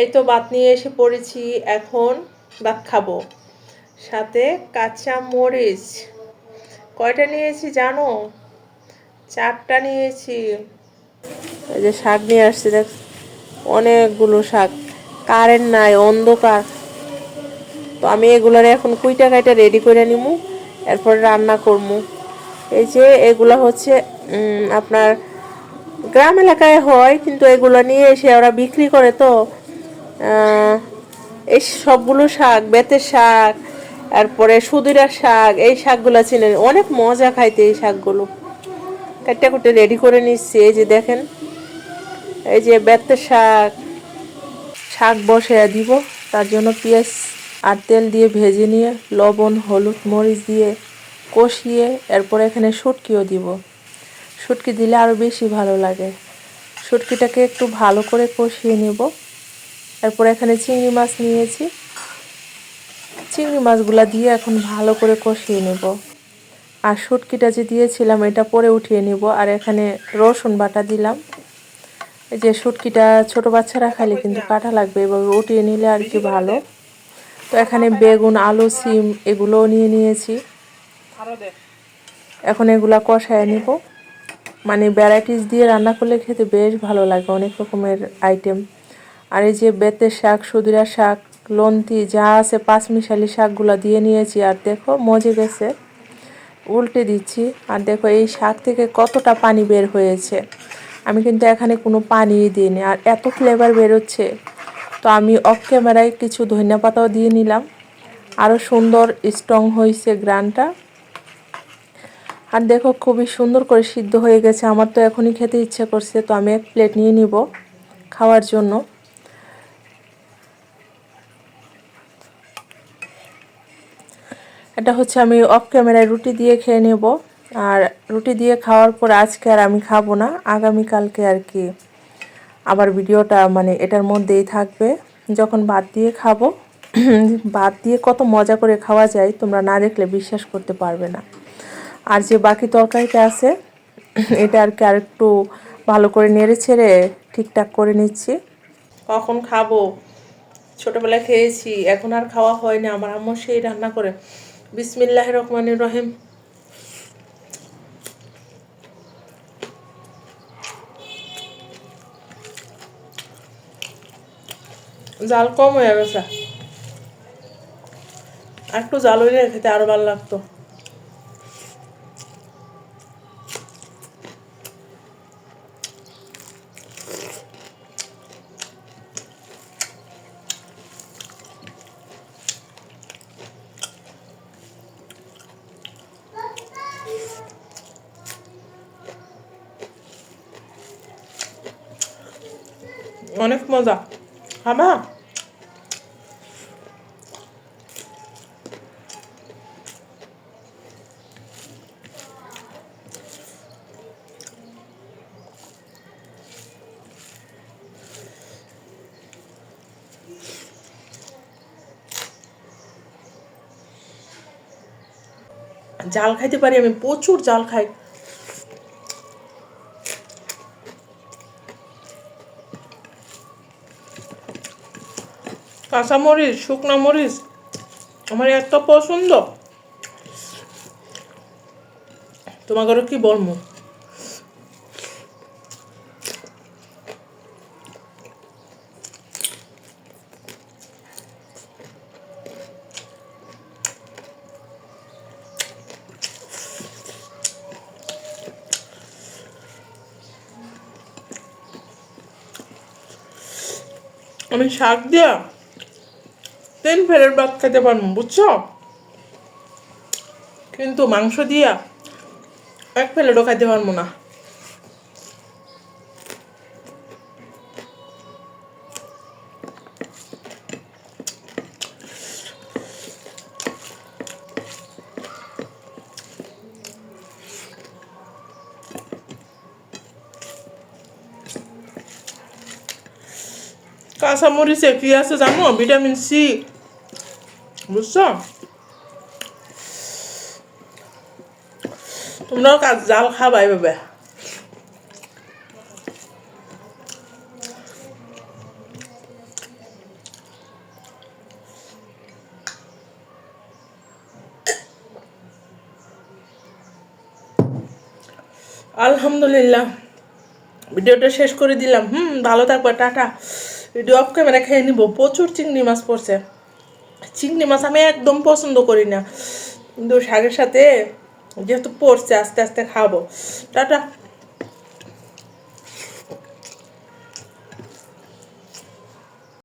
এই তো ভাত নিয়ে এসে পড়েছি, এখন ভাত খাব। সাথে কাঁচা মরিচ। কয়টা নিয়েছি জানো? চারটা নিয়েছি। এই যে শাক নিয়ে আসছি, দেখ, অনেকগুলো শাক। কারেন্ট নাই, অন্ধকার। তো আমি এগুলোর এখন কুইটা কাইটা রেডি করে নিমু, এরপরে রান্না করব এই যে এগুলো হচ্ছে আপনার গ্রাম এলাকায় হয়, কিন্তু এগুলো নিয়ে এসে ওরা বিক্রি করে তো। এই সবগুলো শাক, বেতের শাক, তারপরে সুদিরার শাক, এই শাকগুলো চিনে অনেক মজা খাইতে এই শাকগুলো। কাটটা কুটে রেডি করে নিচ্ছি, এই যে দেখেন। এই যে বেতের শাক শাক বসে দিব। তার জন্য পেঁয়াজ আর তেল দিয়ে ভেজে নিয়ে, লবণ, হলুদ, মরিচ দিয়ে কষিয়ে এরপর এখানে শুটকিও দিব। শুটকি দিলে আরও বেশি ভালো লাগে। শুটকিটাকে একটু ভালো করে কষিয়ে নেব। এরপর এখানে চিংড়ি মাছ নিয়েছি। চিংড়ি মাছগুলা দিয়ে এখন ভালো করে কষিয়ে নেব। আর শুটকিটা যে দিয়েছিলাম, এটা পরে উঠিয়ে নেব। আর এখানে রসুন বাটা দিলাম। এই যে শুটকিটা ছোট বাচ্চারা খাইলে কিন্তু কাটা লাগবে, এভাবে উঠিয়ে নিলে আর কি ভালো। তো এখানে বেগুন, আলু, সিম এগুলোও নিয়ে নিয়েছি। এখন এগুলা কষায় নিব। মানে ভ্যারাইটিস দিয়ে রান্না করলে খেতে বেশ ভালো লাগে, অনেক রকমের আইটেম আর এই যে বেতের শাক, সুদিরা শাক, লন্তি, যা আছে পাঁচমিশালি শাকগুলো দিয়ে নিয়েছি, আর দেখো মজে গেছে। উল্টে দিচ্ছি, আর দেখো এই শাক থেকে কতটা পানি বের হয়েছে। আমি কিন্তু এখানে কোনো পানি দিইনি, আর এত ফ্লেভার বেরোচ্ছে। তো আমি অফ ক্যামেরায় কিছু ধনিয়া পাতাও দিয়ে নিলাম। আরও সুন্দর স্ট্রং হয়েছে গ্রানটা। আর দেখো খুবই সুন্দর করে সিদ্ধ হয়ে গেছে, আমার তো এখনই খেতে ইচ্ছে করছে, তো আমি এক প্লেট নিয়ে নিব খাওয়ার জন্য। এটা হচ্ছে আমি অফ ক্যামেরায় রুটি দিয়ে খেয়ে নেব। আর রুটি দিয়ে খাওয়ার পর আজকে আর আমি খাব না, আগামীকালকে আর কি। আবার ভিডিওটা মানে এটার মধ্যেই থাকবে। যখন ভাত দিয়ে খাব, ভাত দিয়ে কত মজা করে খাওয়া যায়, তোমরা না দেখলে বিশ্বাস করতে পারবে না। আর যে বাকি তরকারিটা আছে, এটা আর কি আর একটু ভালো করে নেড়ে ছেড়ে ঠিকঠাক করে নিচ্ছি। কখন খাব? ছোটবেলায় খেয়েছি, এখন আর খাওয়া হয় না। আমার আম্মু সেই রান্না করে বিসমিল্লাহ রহমান রহিম। জাল কম হয়ে গেছে। একটু জাল হইলে খেতে আরও ভালো লাগতো। অনেক মজা খাবা জাল খাইতে পারি আমি প্রচুর জাল খাই। কাঁচা মরিচ শুকনো মরিচ আমার এত পছন্দ। তোমাকে কি বলব? আমি শাক দিয়া তিন ফেরের ভাত খেতে পারব বুঝছ? কিন্তু মাংস দিয়া এক প্লেটও খাইতে পারব না। কাঁচামরিচে কি আছে জানো? Vitamin C. বুঝছ? তোমরাও কাজ জাল খাবা এভাবে আলহামদুলিল্লাহ। ভিডিওটা শেষ করে দিলাম। হুম, ভালো থাকবে, টাটা। ভিডিও অফ ক্যামেরা খেয়ে নিব। প্রচুর চিংড়ি মাছ পড়ছে। চিংড়ি মাছ আমি একদম পছন্দ করি না। কিন্তু শাকের সাথে যেহেতু পড়ছে, আস্তে আস্তে খাব। টাটা।